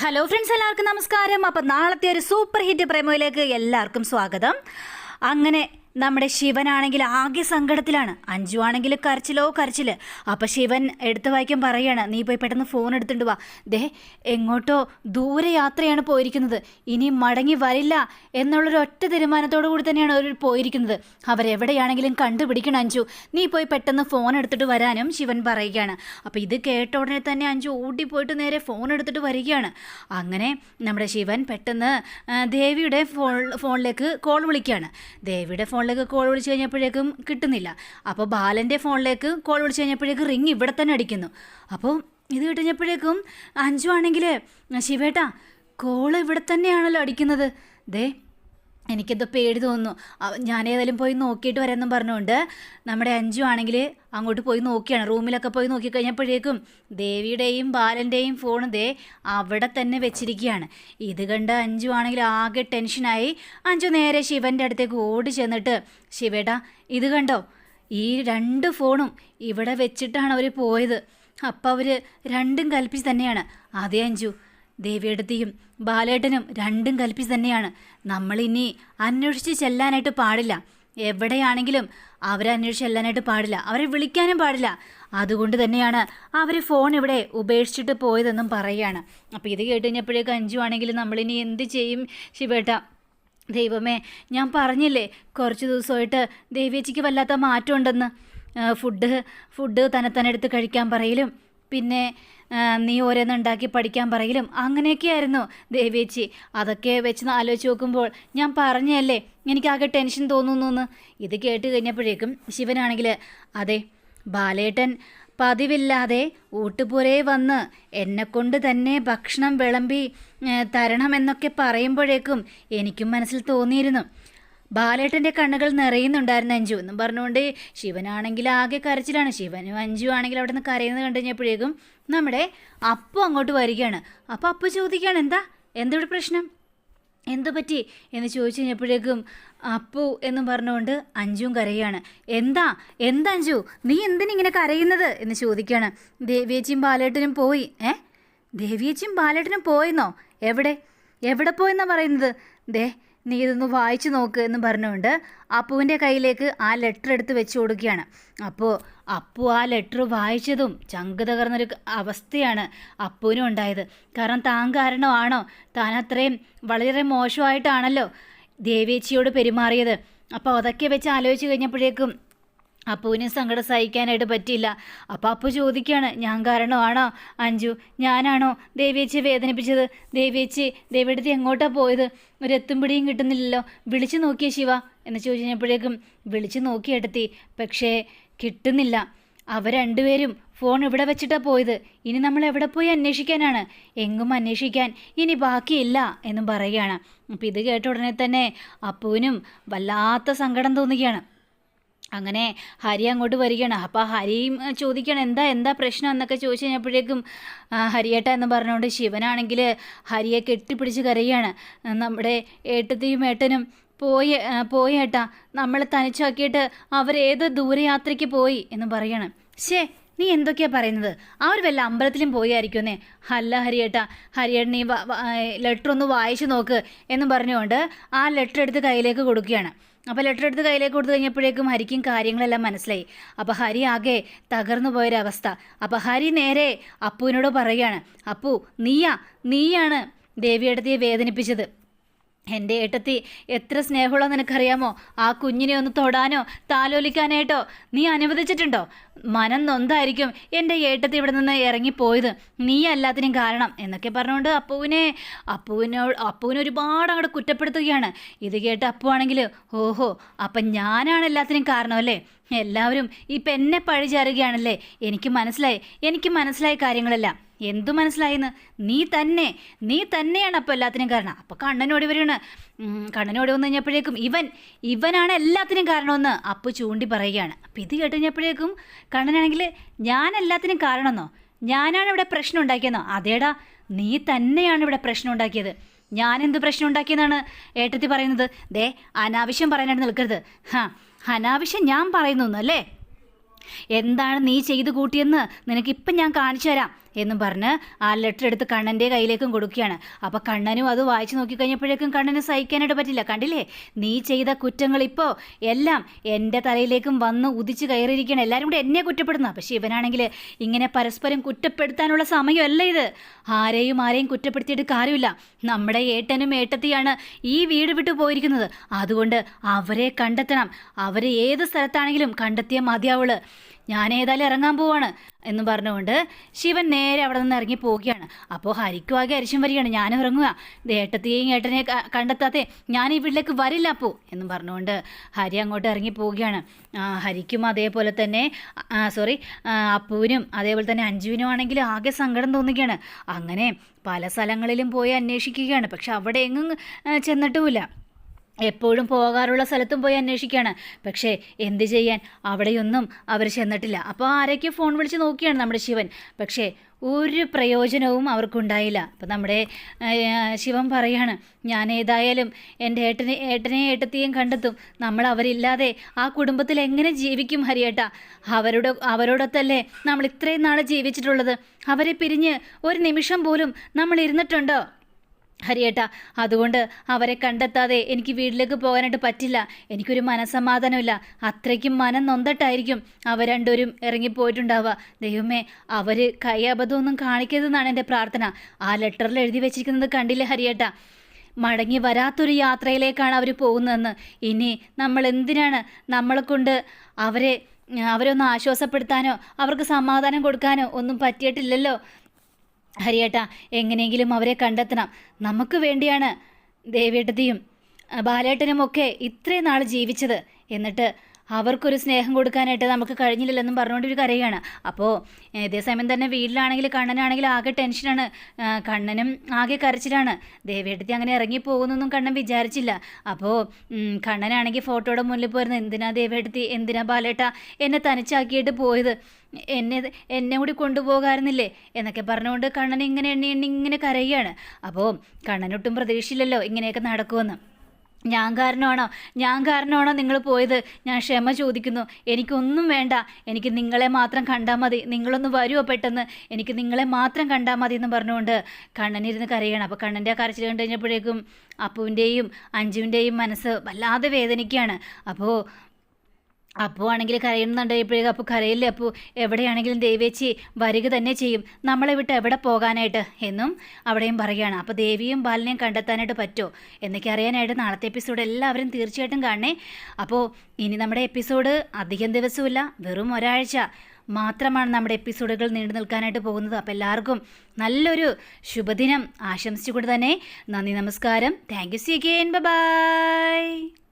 Hello friends എല്ലാവർക്കും നമസ്കാരം. അപ്പം നാളത്തെ ഒരു സൂപ്പർ ഹിറ്റ് പ്രേമയിലേക്ക് എല്ലാവർക്കും സ്വാഗതം. അങ്ങനെ നമ്മുടെ ശിവനാണെങ്കിൽ ആകെ സങ്കടത്തിലാണ്. അഞ്ജു ആണെങ്കിൽ കരച്ചിലോ കരച്ചിൽ അപ്പം ശിവൻ എടുത്തു വായിക്കാൻ പറയാണ്. നീ പോയി പെട്ടെന്ന് ഫോൺ എടുത്തുകൊണ്ട് വാ. ദേ എങ്ങോട്ടോ ദൂരെ യാത്രയാണ് പോയിരിക്കുന്നത്. ഇനി മടങ്ങി വരില്ല എന്നുള്ളൊരു ഒറ്റ തീരുമാനത്തോടു കൂടി തന്നെയാണ് അവർ പോയിരിക്കുന്നത്. അവരെവിടെയാണെങ്കിലും കണ്ടുപിടിക്കണം അഞ്ജു. നീ പോയി പെട്ടെന്ന് ഫോൺ എടുത്തിട്ട് വരാനും ശിവൻ പറയുകയാണ്. അപ്പോൾ ഇത് കേട്ട ഉടനെ തന്നെ അഞ്ജു ഓടിപ്പോയിട്ട് നേരെ ഫോൺ എടുത്തിട്ട് വരികയാണ്. അങ്ങനെ നമ്മുടെ ശിവൻ പെട്ടെന്ന് ദേവിയുടെ ഫോൺ ഫോണിലേക്ക് കോൾ വിളിക്കുകയാണ്. ദേവിയുടെ ഫോണിലേക്ക് കോൾ വിളിച്ച് കഴിഞ്ഞപ്പോഴേക്കും കിട്ടുന്നില്ല. അപ്പോൾ ബാലന്റെ ഫോണിലേക്ക് കോൾ വിളിച്ച് കഴിഞ്ഞപ്പോഴേക്കും റിങ് ഇവിടെ തന്നെ അടിക്കുന്നു. അപ്പോൾ ഇത് കിട്ടുന്നപ്പോഴേക്കും അഞ്ചു ആണെങ്കിൽ ശിവേട്ടാ കോൾ ഇവിടെ തന്നെയാണല്ലോ അടിക്കുന്നത്. ദേ എനിക്കെന്തോ പേടി തോന്നുന്നു. ഞാൻ ഞാനേതായാലും പോയി നോക്കിയിട്ട് വരാമെന്നും പറഞ്ഞുകൊണ്ട് നമ്മുടെ അഞ്ചു ആണെങ്കിൽ അങ്ങോട്ട് പോയി നോക്കിയാണ്. റൂമിലൊക്കെ പോയി നോക്കി കഴിഞ്ഞപ്പോഴേക്കും ദേവിയുടെയും ബാലന്റെയും ഫോൺ ദേ അവിടെ തന്നെ വെച്ചിരിക്കുകയാണ്. ഇത് കണ്ട അഞ്ചു ആണെങ്കിൽ ആകെ ടെൻഷനായി അഞ്ചു നേരെ ശിവന്റെ അടുത്തേക്ക് ഓടി ചെന്നിട്ട് ശിവേട്ടാ ഇത് കണ്ടോ? ഈ രണ്ട് ഫോണും ഇവിടെ വെച്ചിട്ടാണ് അവർ പോയത്. അപ്പം അവർ രണ്ടും കൽപ്പിച്ച് തന്നെയാണ്. അതേ അഞ്ചു ദേവിയെടുത്തിയും ബാലേട്ടനും രണ്ടും കൽപ്പിച്ച് തന്നെയാണ്. നമ്മളിനി അന്വേഷിച്ച് ചെല്ലാനായിട്ട് പാടില്ല. എവിടെയാണെങ്കിലും അവരെ അന്വേഷിച്ച് ചെല്ലാനായിട്ട് പാടില്ല. അവരെ വിളിക്കാനും പാടില്ല. അതുകൊണ്ട് തന്നെയാണ് അവർ ഫോൺ ഇവിടെ ഉപേക്ഷിച്ചിട്ട് പോയതെന്നും പറയുകയാണ്. അപ്പോൾ ഇത് കേട്ട് കഴിഞ്ഞപ്പോഴേക്കും അഞ്ചു ആണെങ്കിൽ നമ്മളിനി എന്ത് ചെയ്യും ശിവേട്ട? ദൈവമേ ഞാൻ പറഞ്ഞില്ലേ കുറച്ച് ദിവസമായിട്ട് ദേവിയച്ചിക്ക് വല്ലാത്ത മാറ്റമുണ്ടെന്ന്. ഫുഡ് ഫുഡ് തന്നെ തന്നെ എടുത്ത് കഴിക്കാൻ പറയലും. പിന്നെ നീ ഓരോന്ന് ഉണ്ടാക്കി പഠിക്കാൻ പറയലും അങ്ങനെയൊക്കെയായിരുന്നു ദേവിയേച്ചി. അതൊക്കെ വെച്ച് ആലോചിച്ച് നോക്കുമ്പോൾ ഞാൻ പറഞ്ഞല്ലേ എനിക്കാകെ ടെൻഷൻ തോന്നുന്നു എന്ന് ഇത് കേട്ട് കഴിഞ്ഞപ്പോഴേക്കും ശിവനാണെങ്കിൽ അതെ ബാലേട്ടൻ പതിവില്ലാതെ ഊട്ടുപുരയെ വന്ന് എന്നെക്കൊണ്ട് തന്നെ ഭക്ഷണം വിളമ്പി തരണമെന്നൊക്കെ പറയുമ്പോഴേക്കും എനിക്കും മനസ്സിൽ തോന്നിയിരുന്നു. ബാലേട്ടന്റെ കണ്ണുകൾ നിറയുന്നുണ്ടായിരുന്നു അഞ്ജു എന്നും പറഞ്ഞുകൊണ്ട് ശിവനാണെങ്കിൽ ആകെ കരച്ചിലാണ്. ശിവനും അഞ്ജു ആണെങ്കിൽ അവിടെ നിന്ന് കരയുന്നത് കണ്ടു കഴിഞ്ഞപ്പോഴേക്കും നമ്മുടെ അപ്പു അങ്ങോട്ട് വരികയാണ്. അപ്പോൾ അപ്പു ചോദിക്കുകയാണ് എന്താ? എന്താ ഇവിടെ പ്രശ്നം? എന്തു പറ്റി? എന്ന് ചോദിച്ചു കഴിഞ്ഞപ്പോഴേക്കും അപ്പു എന്നും പറഞ്ഞുകൊണ്ട് അഞ്ജുവും കരയാണ് എന്താ? എന്താ അഞ്ജു? നീ എന്തിനിങ്ങനെ കരയുന്നത്? എന്ന് ചോദിക്കുകയാണ്. ദേവിയേച്ചിയും ബാലേട്ടനും പോയി. ഏ? ദേവിയേച്ചിയും ബാലേട്ടനും പോയെന്നോ? എവിടെ? എവിടെ പോയെന്നാ പറയുന്നത്? ദേ നീ ഇതൊന്ന് വായിച്ചു നോക്ക് എന്ന് പറഞ്ഞുകൊണ്ട് അപ്പുവിന്റെ കയ്യിലേക്ക് ആ ലെറ്റർ എടുത്ത് വെച്ച് കൊടുക്കുകയാണ്. അപ്പോൾ അപ്പു ആ ലെറ്റർ വായിച്ചതും ചങ്ക് തകർന്നൊരു അവസ്ഥയാണ് അപ്പുവിനും ഉണ്ടായത്. കാരണം താൻ കാരണമാണോ? താൻ അത്രയും വളരെ മോശമായിട്ടാണല്ലോ ദേവേച്ചിയോട് പെരുമാറിയത്. അപ്പോൾ അതൊക്കെ വെച്ച് ആലോചിച്ച് കഴിഞ്ഞപ്പോഴേക്കും അപ്പുവിന് സങ്കടം സഹിക്കാനായിട്ട് പറ്റിയില്ല. അപ്പോൾ അപ്പു ചോദിക്കുകയാണ് ഞാൻ കാരണമാണോ? അഞ്ജു ഞാനാണോ ദേവിയേച്ചിയെ വേദനിപ്പിച്ചത്? ദേവിയേച്ചി ദേവിയെടുത്ത് എങ്ങോട്ടാണ് പോയത്? എത്തും പിടിയും കിട്ടുന്നില്ലല്ലോ. വിളിച്ചു നോക്കിയ ശിവ. എന്ന് ചോദിച്ചു കഴിഞ്ഞപ്പോഴേക്കും വിളിച്ചു നോക്കിയെടുത്തി പക്ഷേ കിട്ടുന്നില്ല. അവർ രണ്ടുപേരും ഫോൺ ഇവിടെ വെച്ചിട്ടാ പോയത്. ഇനി നമ്മൾ എവിടെ പോയി അന്വേഷിക്കാനാണ്? എങ്ങും അന്വേഷിക്കാൻ ഇനി ബാക്കിയില്ല എന്നും പറയുകയാണ്. അപ്പോൾ ഇത് കേട്ട ഉടനെ തന്നെ അപ്പുവിനും വല്ലാത്ത സങ്കടം തോന്നുകയാണ്. അങ്ങനെ ഹരി അങ്ങോട്ട് വരികയാണ്. അപ്പോൾ ഹരിയും ചോദിക്കണം എന്താ എന്താ പ്രശ്നം? എന്നൊക്കെ ചോദിച്ചു കഴിഞ്ഞപ്പോഴേക്കും ഹരിയേട്ട എന്ന് പറഞ്ഞുകൊണ്ട് ശിവനാണെങ്കിൽ ഹരിയെ കെട്ടിപ്പിടിച്ച് കരയാണ്. നമ്മുടെ ഏട്ടത്തെയും ഏട്ടനും പോയി പോയേട്ട നമ്മൾ തനിച്ചാക്കിയിട്ട് അവരേത് ദൂരയാത്രയ്ക്ക് പോയി എന്ന് പറയണം. ശേ നീ എന്തൊക്കെയാ പറയുന്നത്? അവർ വല്ല അമ്പലത്തിലും പോയായിരിക്കുമെന്നേ. അല്ല ഹരിയേട്ട ഹരിയേട്ടൻ നീ ലെറ്റർ ഒന്ന് വായിച്ചു നോക്ക് എന്ന് പറഞ്ഞുകൊണ്ട് ആ ലെറ്റർ എടുത്ത് കയ്യിലേക്ക് കൊടുക്കുകയാണ്. അപ്പോൾ ലെറ്റർ എടുത്ത് കയ്യിലേക്ക് കൊടുത്തു കഴിഞ്ഞപ്പോഴേക്കും ഹരിക്കും കാര്യങ്ങളെല്ലാം മനസ്സിലായി. അപ്പോൾ ഹരി ആകെ തകർന്നു പോയൊരവസ്ഥ. അപ്പോൾ ഹരി നേരെ അപ്പുവിനോട് പറയുകയാണ് അപ്പു നീയാ നീയാണ് ദേവിയെടുത്തിയെ വേദനിപ്പിച്ചത്. എന്റെ ഏട്ടത്തി എത്ര സ്നേഹമുള്ള നിനക്കറിയാമോ? ആ കുഞ്ഞിനെ ഒന്ന് തൊടാനോ താലോലിക്കാനായിട്ടോ? നീ അനുവദിച്ചിട്ടുണ്ടോ? മനം നൊന്തായിരിക്കും എന്റെ ഏട്ടത്തി ഇവിടെ നിന്ന് ഇറങ്ങിപ്പോയത്. നീ അല്ലാത്തിനും കാരണം എന്നൊക്കെ പറഞ്ഞുകൊണ്ട് അപ്പുവിനെ അപ്പുവിനോട് അപ്പുവിനെ ഒരുപാട് അങ്ങോട്ട് കുറ്റപ്പെടുത്തുകയാണ്. ഇത് കേട്ട് അപ്പുവാണെങ്കിൽ ഓഹോ അപ്പം ഞാനാണ് എല്ലാത്തിനും കാരണം അല്ലേ? എല്ലാവരും ഇപ്പം എന്നെ പഴിചാരുകയാണല്ലേ? എനിക്ക് മനസ്സിലായി. എനിക്ക് മനസ്സിലായ കാര്യങ്ങളെല്ലാം. എന്തു മനസ്സിലായിന്ന്? നീ തന്നെ നീ തന്നെയാണ് അപ്പോൾ എല്ലാത്തിനും കാരണം. അപ്പോൾ കണ്ണനോടി ഇവരാണ് കണ്ണനോടി വന്നു കഴിഞ്ഞപ്പോഴേക്കും ഇവൻ ഇവനാണ് എല്ലാത്തിനും കാരണമെന്ന് അപ്പു ചൂണ്ടി പറയുകയാണ്. അപ്പം ഇത് കേട്ട് കഴിഞ്ഞപ്പോഴേക്കും കണ്ണനാണെങ്കിൽ ഞാൻ എല്ലാത്തിനും കാരണമെന്നോ? ഞാനാണ് ഇവിടെ പ്രശ്നം ഉണ്ടാക്കിയെന്നോ? അതേടാ നീ തന്നെയാണ് ഇവിടെ പ്രശ്നം ഉണ്ടാക്കിയത്. ഞാൻ എന്ത് പ്രശ്നം ഉണ്ടാക്കിയെന്നാണ് ഏട്ടത്തി പറയുന്നത്. ദേ അനാവശ്യം പറയാനായിട്ട് നിൽക്കരുത്. ഹാ അനാവശ്യം ഞാൻ പറയുന്നു അല്ലേ എന്താണ് നീ ചെയ്തു കൂട്ടിയെന്ന് നിനക്കിപ്പം ഞാൻ കാണിച്ചു തരാം. എന്നും പറഞ്ഞ് ആ ലെറ്റർ എടുത്ത് കണ്ണന്റെ കയ്യിലേക്കും കൊടുക്കുകയാണ്. അപ്പോൾ കണ്ണനും അത് വായിച്ചു നോക്കിക്കഴിഞ്ഞപ്പോഴേക്കും കണ്ണന് സഹിക്കാനായിട്ട് പറ്റില്ല. കണ്ടില്ലേ? നീ ചെയ്ത കുറ്റങ്ങൾ ഇപ്പോൾ എല്ലാം എന്റെ തലയിലേക്കും വന്ന് ഉദിച്ച് കയറിയിരിക്കുകയാണ്. എല്ലാവരും കൂടെ എന്നെ കുറ്റപ്പെടുന്ന പക്ഷേ ശിവനാണെങ്കിൽ ഇങ്ങനെ പരസ്പരം കുറ്റപ്പെടുത്താനുള്ള സമയമല്ല ഇത്. ആരെയും ആരെയും കുറ്റപ്പെടുത്തിയിട്ട് കാര്യമില്ല. നമ്മുടെ ഏട്ടനും ഏട്ടത്തിയാണ് ഈ വീട് വിട്ട് പോയിരിക്കുന്നത്. അതുകൊണ്ട് അവരെ കണ്ടെത്തണം. അവരെ ഏത് സ്ഥലത്താണെങ്കിലും കണ്ടെത്തിയ മതിയാവൾ ഞാൻ ഏതായാലും ഇറങ്ങാൻ പോവാണ് എന്ന് പറഞ്ഞുകൊണ്ട് ശിവൻ നേരെ അവിടെ നിന്ന് ഇറങ്ങി പോവുകയാണ്. അപ്പോൾ ഹരിക്കും ആകെ അരിശം വരികയാണ്. ഞാനും ഇറങ്ങുക ഏട്ടത്തെയും ഏട്ടനെ കണ്ടെത്താതെ ഞാൻ ഈ വീട്ടിലേക്ക് വരില്ല അപ്പോൾ എന്നും പറഞ്ഞുകൊണ്ട് ഹരി അങ്ങോട്ട് ഇറങ്ങി പോവുകയാണ്. ഹരിക്കും അതേപോലെ തന്നെ സോറി അപ്പുവിനും അതേപോലെ തന്നെ അഞ്ജുവിനും ആണെങ്കിൽ ആകെ സങ്കടം തോന്നുകയാണ്. അങ്ങനെ പല സ്ഥലങ്ങളിലും പോയി അന്വേഷിക്കുകയാണ്. പക്ഷെ അവിടെ എങ്ങും ചെന്നിട്ടുമില്ല. എപ്പോഴും പോകാറുള്ള സ്ഥലത്തും പോയി അന്വേഷിക്കുകയാണ്. പക്ഷേ എന്ത് ചെയ്യാൻ? അവിടെയൊന്നും അവർ ചെന്നിട്ടില്ല. അപ്പോൾ ആരൊക്കെ ഫോൺ വിളിച്ച് നോക്കിയാണ് നമ്മുടെ ശിവൻ. പക്ഷേ ഒരു പ്രയോജനവും അവർക്കുണ്ടായില്ല. അപ്പം നമ്മുടെ ശിവൻ പറയാണ് ഞാൻ ഏതായാലും എന്റെ ഏട്ടനെ ഏട്ടനെ ഏട്ടത്തെയും കണ്ടെത്തും. നമ്മൾ അവരില്ലാതെ ആ കുടുംബത്തിൽ എങ്ങനെ ജീവിക്കും ഹരിയേട്ട? അവരുടെ അവരോടൊത്തല്ലേ നമ്മൾ ഇത്രയും നാൾ ജീവിച്ചിട്ടുള്ളത്? അവരെ പിരിഞ്ഞ് ഒരു നിമിഷം പോലും നമ്മൾ ഇരുന്നിട്ടുണ്ടോ? ഹരിയേട്ട അതുകൊണ്ട് അവരെ കണ്ടെത്താതെ എനിക്ക് വീട്ടിലേക്ക് പോകാനായിട്ട് പറ്റില്ല. എനിക്കൊരു മനസമാധാനമില്ല അത്രയ്ക്കും മനം നൊന്തട്ടായിരിക്കും അവർ രണ്ടുപേരും ഇറങ്ങിപ്പോയിട്ടുണ്ടാവുക. ദൈവമേ അവർ കൈ അബദ്ധമൊന്നും കാണിക്കരുതെന്നാണ് എന്റെ പ്രാർത്ഥന. ആ ലെറ്ററിൽ എഴുതി വെച്ചിരിക്കുന്നത് കണ്ടില്ലേ ഹരിയേട്ട? മടങ്ങി വരാത്തൊരു യാത്രയിലേക്കാണ് അവർ പോകുന്നതെന്ന്. ഇനി നമ്മൾ എന്തിനാണ് നമ്മളെ കൊണ്ട് അവരെ അവരൊന്ന് ആശ്വാസപ്പെടുത്താനോ അവർക്ക് സമാധാനം കൊടുക്കാനോ ഒന്നും പറ്റിയിട്ടില്ലല്ലോ? ഹരിയേട്ട എങ്ങനെയെങ്കിലും അവരെ കണ്ടെത്തണം. നമുക്ക് വേണ്ടിയാണ് ദേവേട്ടതിയും ബാലേട്ടനും ഒക്കെ ഇത്രയും നാൾ ജീവിച്ചത്. എന്നിട്ട് അവർക്കൊരു സ്നേഹം കൊടുക്കാനായിട്ട് നമുക്ക് കഴിഞ്ഞില്ലല്ലെന്നും പറഞ്ഞുകൊണ്ട് ഒരു കരയാണ് അപ്പോൾ ഇതേസമയം തന്നെ വീട്ടിലാണെങ്കിൽ കണ്ണനാണെങ്കിൽ ആകെ ടെൻഷനാണ്. കണ്ണനും ആകെ കരച്ചിലാണ്. ദേവേട്ടത്തി അങ്ങനെ ഇറങ്ങി പോകുന്നൊന്നും കണ്ണൻ വിചാരിച്ചില്ല. അപ്പോൾ കണ്ണനാണെങ്കിൽ ഫോട്ടോയുടെ മുന്നിൽ പോയിരുന്നു. എന്തിനാ ദേവേട്ടത്തി എന്തിനാ ബാലേട്ട എന്നെ തനിച്ചാക്കിയിട്ട് പോയത്? എന്നെ എന്നെ കൂടി കൊണ്ടുപോകാറുന്നില്ലേ എന്നൊക്കെ പറഞ്ഞുകൊണ്ട് കണ്ണൻ ഇങ്ങനെ എണ്ണി എണ്ണി ഇങ്ങനെ കരയുകയാണ് അപ്പോൾ കണ്ണനൊട്ടും പ്രതീക്ഷയില്ലല്ലോ ഇങ്ങനെയൊക്കെ നടക്കുമെന്ന്. ഞാൻ കാരണമാണോ? ഞാൻ കാരണമാണോ നിങ്ങൾ പോയത്? ഞാൻ ക്ഷമ ചോദിക്കുന്നു. എനിക്കൊന്നും വേണ്ട. എനിക്ക് നിങ്ങളെ മാത്രം കണ്ടാൽ മതി. നിങ്ങളൊന്ന് വരുമോ പെട്ടെന്ന്? എനിക്ക് നിങ്ങളെ മാത്രം കണ്ടാൽ മതി എന്ന് പറഞ്ഞുകൊണ്ട് കണ്ണനിരുന്ന് കരയണം. അപ്പോൾ കണ്ണന്റെ ആ കരച്ചിൽ കണ്ടു കഴിഞ്ഞപ്പോഴേക്കും അപ്പുവിന്റെയും അഞ്ജുവിന്റെയും മനസ്സ് വല്ലാതെ വേദനിക്കുകയാണ്. അപ്പോൾ അപ്പോൾ ആണെങ്കിൽ കരയുന്നുണ്ടായപ്പോഴേക്കും അപ്പോൾ കരയില്ലേ? അപ്പോൾ എവിടെയാണെങ്കിലും ദേവേച്ചി വരിക തന്നെ ചെയ്യും. നമ്മളെ വിട്ട് എവിടെ പോകാനായിട്ട്? എന്നും അവിടെയും പറയുകയാണ്. അപ്പോൾ ദേവിയും ബാലനെയും കണ്ടെത്താനായിട്ട് പറ്റുമോ എന്നൊക്കെ അറിയാനായിട്ട് നാളത്തെ എപ്പിസോഡ് എല്ലാവരും തീർച്ചയായിട്ടും കാണണേ. അപ്പോൾ ഇനി നമ്മുടെ എപ്പിസോഡ് അധികം ദിവസമില്ല വെറും ഒരാഴ്ച മാത്രമാണ് നമ്മുടെ എപ്പിസോഡുകൾ നീണ്ടു നിൽക്കാനായിട്ട് പോകുന്നത്. അപ്പോൾ എല്ലാവർക്കും നല്ലൊരു ശുഭദിനം. ആശംസിച്ചുകൊണ്ട് തന്നെ നന്ദി നമസ്കാരം. Thank you see bye.